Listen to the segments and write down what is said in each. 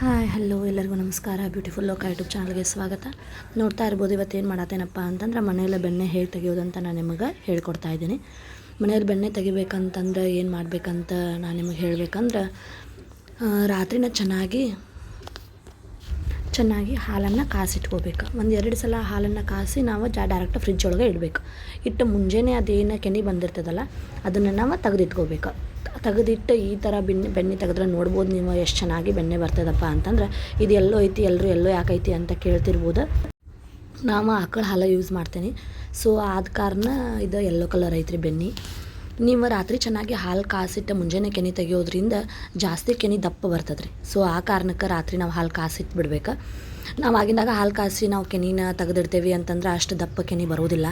Hi, hello, ಎಲ್ಲರಿಗೂ ನಮಸ್ಕಾರ. Beautiful ಲೋಕ ಯೂಟ್ಯೂಬ್ ಚಾನಲ್ಗೆ ಸ್ವಾಗತ. ನೋಡ್ತಾ ಇರ್ಬೋದು ಇವತ್ತು ಏನು ಮಾಡತ್ತೇನಪ್ಪ ಅಂತಂದ್ರೆ ಮನೆಯಲ್ಲೇ ಬೆಣ್ಣೆ ಹೇಗೆ ತೆಗೆಯೋದಂತ ನಾನು ನಿಮಗೆ ಹೇಳ್ಕೊಡ್ತಾ ಇದ್ದೀನಿ. ಮನೆಯಲ್ಲಿ ಬೆಣ್ಣೆ ತೆಗಿಬೇಕಂತಂದ್ರೆ ಏನು ಮಾಡಬೇಕಂತ ನಾನು ನಿಮಗೆ ಹೇಳಬೇಕಂದ್ರೆ ರಾತ್ರಿನ ಚೆನ್ನಾಗಿ ಚೆನ್ನಾಗಿ ಹಾಲನ್ನು ಕಾಸಿಟ್ಕೋಬೇಕು ಒಂದು ಎರಡು ಸಲ ಹಾಲನ್ನು ಕಾಸಿ ನಾವು ಜಾ ಡೈರೆಕ್ಟ್ ಫ್ರಿಜ್ ಒಳಗೆ ಇಡಬೇಕು. ಇಟ್ಟು ಮುಂಜಾನೆ ಅದೇನು ಕೆನೆ ಬಂದಿರ್ತದಲ್ಲ, ಅದನ್ನು ನಾವು ತೆಗೆದಿಟ್ಕೋಬೇಕು. ತೆಗೆದಿಟ್ಟು ಈ ಥರ ಬೆಣ್ಣೆ ಬೆಣ್ಣೆ ತೆಗೆದ್ರೆ ನೋಡ್ಬೋದು ನೀವು ಎಷ್ಟು ಚೆನ್ನಾಗಿ ಬೆಣ್ಣೆ ಬರ್ತದಪ್ಪ ಅಂತಂದ್ರೆ, ಇದು ಎಲ್ಲೋ ಐತಿ, ಎಲ್ಲರೂ ಎಲ್ಲೋ ಯಾಕೈತಿ ಅಂತ ಕೇಳ್ತಿರ್ಬೋದು. ನಾವು ಆಕಳ ಹಾಲು ಯೂಸ್ ಮಾಡ್ತೀನಿ. ಸೊ ಆದ ಕಾರಣ ಇದು ಎಲ್ಲೋ ಕಲರ್ ಐತ್ರಿ ಬೆಣ್ಣೆ. ನೀವು ರಾತ್ರಿ ಚೆನ್ನಾಗಿ ಹಾಲು ಕಾಸಿಟ್ಟು ಮುಂಜಾನೆ ಕೆನೆ ತೆಗಿಯೋದ್ರಿಂದ ಜಾಸ್ತಿ ಕೆನೆ ದಪ್ಪ ಬರ್ತದೆ ರೀ ಸೊ ಆ ಕಾರಣಕ್ಕೆ ರಾತ್ರಿ ನಾವು ಹಾಲು ಕಾಸಿಟ್ಟು ಬಿಡ್ಬೇಕು. ನಾವು ಆಗಿಂದಾಗ ಹಾಲು ಕಾಸಿ ನಾವು ಕೆನಿನ ತೆಗೆದಿಡ್ತೇವೆ ಅಂತಂದ್ರೆ ಅಷ್ಟು ದಪ್ಪ ಕೆನೆ ಬರೋದಿಲ್ಲ.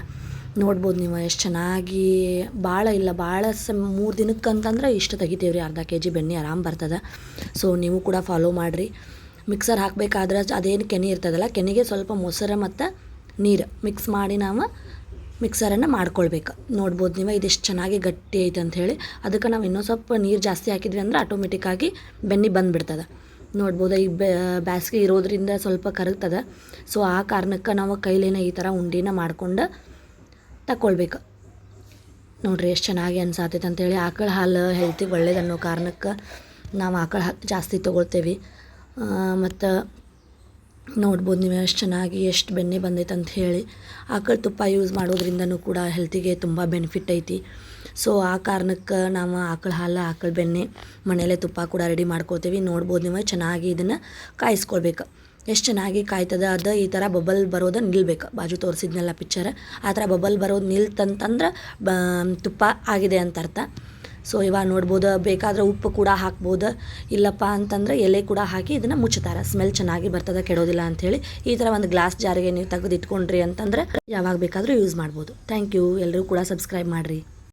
ನೋಡ್ಬೋದು ನೀವು ಎಷ್ಟು ಚೆನ್ನಾಗಿ ಭಾಳ ಇಲ್ಲ ಭಾಳ ಸ ಮೂರು ದಿನಕ್ಕಂತಂದ್ರೆ ಇಷ್ಟು ತೆಗಿತೇವೆ ರೀ ಅರ್ಧ ಕೆ ಜಿ ಬೆಣ್ಣೆ ಆರಾಮ್ ಬರ್ತದೆ. ಸೊ ನೀವು ಕೂಡ ಫಾಲೋ ಮಾಡಿರಿ. ಮಿಕ್ಸರ್ ಹಾಕಬೇಕಾದ್ರೆ ಅದೇನು ಕೆನೆ ಇರ್ತದಲ್ಲ, ಕೆನೆಗೆ ಸ್ವಲ್ಪ ಮೊಸರು ಮತ್ತು ನೀರು ಮಿಕ್ಸ್ ಮಾಡಿ ನಾವು ಮಿಕ್ಸರನ್ನು ಮಾಡ್ಕೊಳ್ಬೇಕು. ನೋಡ್ಬೋದು ನೀವು ಇದೆಷ್ಟು ಚೆನ್ನಾಗಿ ಗಟ್ಟಿ ಐತೆ ಅಂಥೇಳಿ ಅದಕ್ಕೆ ನಾವು ಇನ್ನೂ ಸ್ವಲ್ಪ ನೀರು ಜಾಸ್ತಿ ಹಾಕಿದ್ವಿ ಅಂದ್ರೆ ಆಟೋಮೆಟಿಕ್ಕಾಗಿ ಬೆಣ್ಣೆ ಬಂದುಬಿಡ್ತದೆ. ನೋಡ್ಬೋದು ಈ ಬ್ಯಾಸ್ಗೆ ಇರೋದ್ರಿಂದ ಸ್ವಲ್ಪ ಕರಗ್ತದೆ. ಸೊ ಆ ಕಾರಣಕ್ಕೆ ನಾವು ಕೈಲೇನ ಈ ಥರ ಉಂಡಿನ ಮಾಡ್ಕೊಂಡು ತಗೊಳ್ಬೇಕು ನೋಡ್ರಿ ಎಷ್ಟು ಚೆನ್ನಾಗಿ ಅನ್ಸಾತೈತೆ ಅಂತೇಳಿ ಆಕಳ ಹಾಲು ಹೆಲ್ತಿಗೆ ಒಳ್ಳೇದು ಅನ್ನೋ ಕಾರಣಕ್ಕೆ ನಾವು ಆಕಳ ಹಾಲು ಜಾಸ್ತಿ ತೊಗೊಳ್ತೇವೆ. ಮತ್ತು ನೋಡ್ಬೋದು, ನೀವು ಎಷ್ಟು ಚೆನ್ನಾಗಿ ಎಷ್ಟು ಬೆಣ್ಣೆ ಬಂದೈತೆ ಅಂತ ಹೇಳಿ. ಆಕಳ ತುಪ್ಪ ಯೂಸ್ ಮಾಡೋದ್ರಿಂದನೂ ಕೂಡ ಹೆಲ್ತಿಗೆ ತುಂಬ ಬೆನಿಫಿಟ್ ಐತಿ. ಸೊ ಆ ಕಾರಣಕ್ಕೆ ನಾವು ಆಕಳ ಹಾಲು, ಆಕಳ ಬೆಣ್ಣೆ ಮನೆಯಲ್ಲೇ ತುಪ್ಪ ಕೂಡ ರೆಡಿ ಮಾಡ್ಕೋತೀವಿ. ನೋಡ್ಬೋದು ನೀವು ಚೆನ್ನಾಗಿ ಇದನ್ನು ಕಾಯಿಸ್ಕೊಳ್ಬೇಕು. ಎಷ್ಟು ಚೆನ್ನಾಗಿ ಕಾಯ್ತದ, ಅದು ಈ ಥರ ಬಬಲ್ ಬರೋದು ನಿಲ್ಬೇಕು. ಬಾಜು ತೋರಿಸಿದ್ನೆಲ್ಲ ಪಿಕ್ಚರ್ ಆ ಥರ ಬಬಲ್ ಬರೋದು ನಿಲ್ತಂತಂದ್ರೆ ಬ, ತುಪ್ಪ ಆಗಿದೆ ಅಂತ ಅರ್ಥ. ಸೊ ಇವಾಗ ನೋಡ್ಬೋದು, ಬೇಕಾದ್ರೆ ಉಪ್ಪು ಕೂಡ ಹಾಕ್ಬೋದು. ಇಲ್ಲಪ್ಪ ಅಂತಂದ್ರೆ ಎಲೆ ಕೂಡ ಹಾಕಿ ಇದನ್ನು ಮುಚ್ಚುತ್ತಾರೆ. ಸ್ಮೆಲ್ ಚೆನ್ನಾಗಿ ಬರ್ತದೆ, ಕೆಡೋದಿಲ್ಲ ಅಂಥೇಳಿ ಈ ಥರ ಒಂದು ಗ್ಲಾಸ್ ಜಾರಿಗೆ ನೀವು ತೆಗೆದು ಇಟ್ಕೊಂಡ್ರಿ ಅಂತಂದ್ರೆ ಯಾವಾಗ ಬೇಕಾದರೂ ಯೂಸ್ ಮಾಡ್ಬೋದು. ಥ್ಯಾಂಕ್ ಯು ಎಲ್ಲರೂ ಕೂಡ ಸಬ್ಸ್ಕ್ರೈಬ್ ಮಾಡಿರಿ.